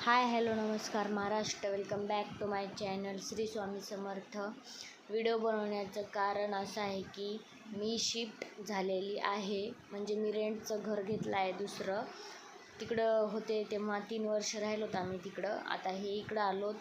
हाय hello नमस्कार Maharashtra. Welcome back to my channel Shri Swami Samarth. Video बनवण्याचं कारण असं आहे की मी शिफ्ट झालेली आहे. म्हणजे मी रेंटचं घर घेतलं आहे दुसरं. तिकडं होते तेव्हा तीन वर्ष राहिलो होतो आम्ही तिकडं. आता हे इकडं आलो.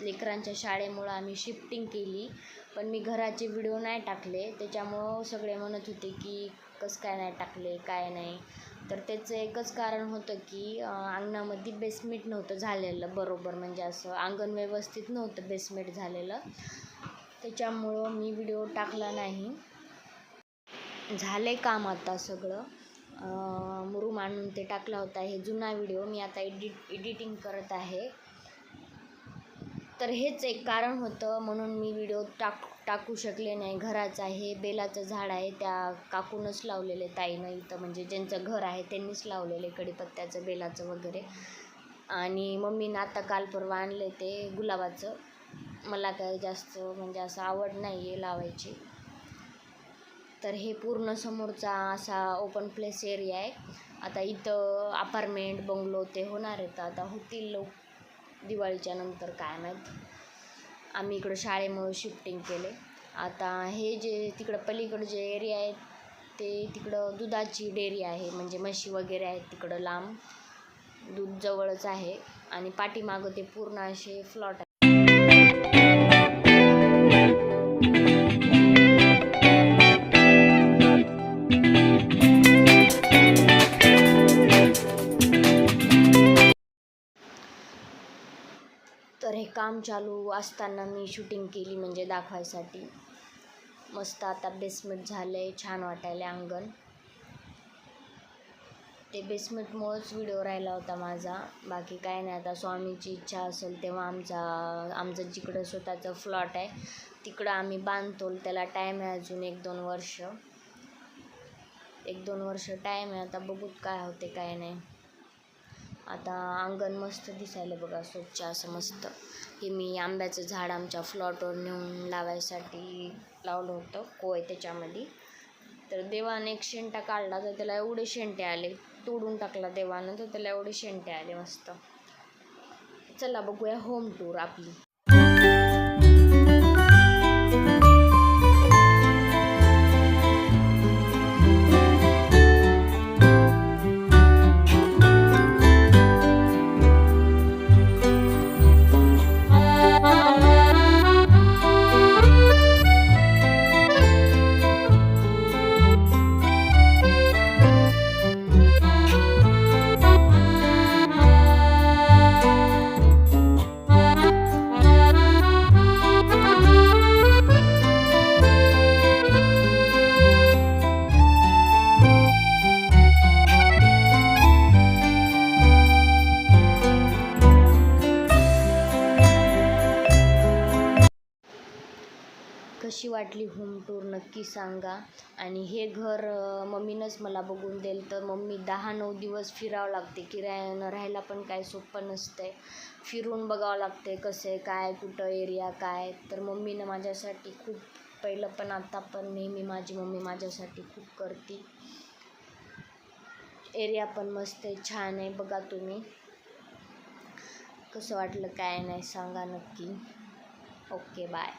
लेकरांच्या शाळेमुळं आम्ही शिफ्टिंग केली. पण मी घराचे व्हिडिओ नाही टाकले. त्याच्यामुळं सगळे म्हणत होते की कसं काय नाही टाकले काय नाही. तर त्याचं एकच कारण होतं की अंगणामध्ये बेसमेंट नव्हतं झालेलं बरोबर. म्हणजे असं अंगण व्यवस्थित नव्हतं बेसमेंट झालेलं. त्याच्यामुळं मी व्हिडिओ टाकला नाही. झाले काम आता सगळं. मुरुम आणून ते टाकला होता. हे जुना व्हिडिओ मी आता एडिट एडिटिंग करत आहे. तर हेच एक कारण होतं. म्हणून मी व्हिडिओ टाक टाकू शकले नाही. घराचं आहे बेलाचं झाड आहे त्या काकूनच लावलेले ताईनं इथं म्हणजे ज्यांचं घर आहे त्यांनीच लावलेले कडीपत्त्याचं बेलाचं वगैरे. आणि मम्मीनं आता काल परवा आणले ते गुलाबाचं. मला काय जास्त म्हणजे असं आवड नाही आहे लावायची. तर हे पूर्ण समोरचा असा ओपन प्लेस एरिया आहे. आता इथं अपार्टमेंट बंगलो ते होणार आहेत. आता होतील लोक दिवाळीच्या नंतर काय माहीत. आम्ही इकडं शाळेमुळं शिफ्टिंग केले. आता हे जे तिकडं पलीकडं जे एरिया आहे ते तिकडं दुधाची डेअरी आहे. म्हणजे म्हशी वगैरे आहेत तिकडं लांब. दूध जवळच आहे. आणि पाठीमागं ते पूर्ण असे फ्लॉट काम चालू असताना मी शूटिंग केली म्हणजे दाखवायसाठी. मस्त आता बेसमेंट झालं आहे छान वाटायला अंगण. ते बेसमेंटमुळंच व्हिडिओ राहिला होता माझा. बाकी काय नाही आता स्वामीची इच्छा असेल तेव्हा आमचा आमचं जिकडं स्वतःचं फ्लॉट आहे तिकडं आम्ही बांधतो. त्याला टाईम आहे अजून एक दोन वर्ष. एक दोन वर्ष टाईम आहे आता बघूत काय होते काय नाही. आता अंगण मस्त दिसायला बघा स्वच्छ असं मस्त. हे मी आंब्याचं झाड आमच्या फ्लॉटवर नेऊन लावायसाठी लावलं होतं कोय त्याच्यामध्ये. तर देवाने एक शेंटा काढला तर त्याला एवढे शेंटे आले तोडून टाकला देवानं तर त्याला एवढे शेंटे आले मस्त. चला बघूया होम टूर आपली. कशी वाटली होम टूर नक्की सांगा. आणि हे घर मम्मीनंच मला बघून देईल. तर मम्मी दहा नऊ दिवस फिरावं लागते. किरायानं राहायला पण काय सोपं नसतंय. फिरून बघावं लागते कसं आहे काय कुठं एरिया काय. तर मम्मीनं माझ्यासाठी खूप पहिलं पण आता पण नेहमी माझी मम्मी माझ्यासाठी खूप करते. एरिया पण मस्त आहे छान आहे बघा तुम्ही. कसं वाटलं काय नाही सांगा नक्की. Okay bye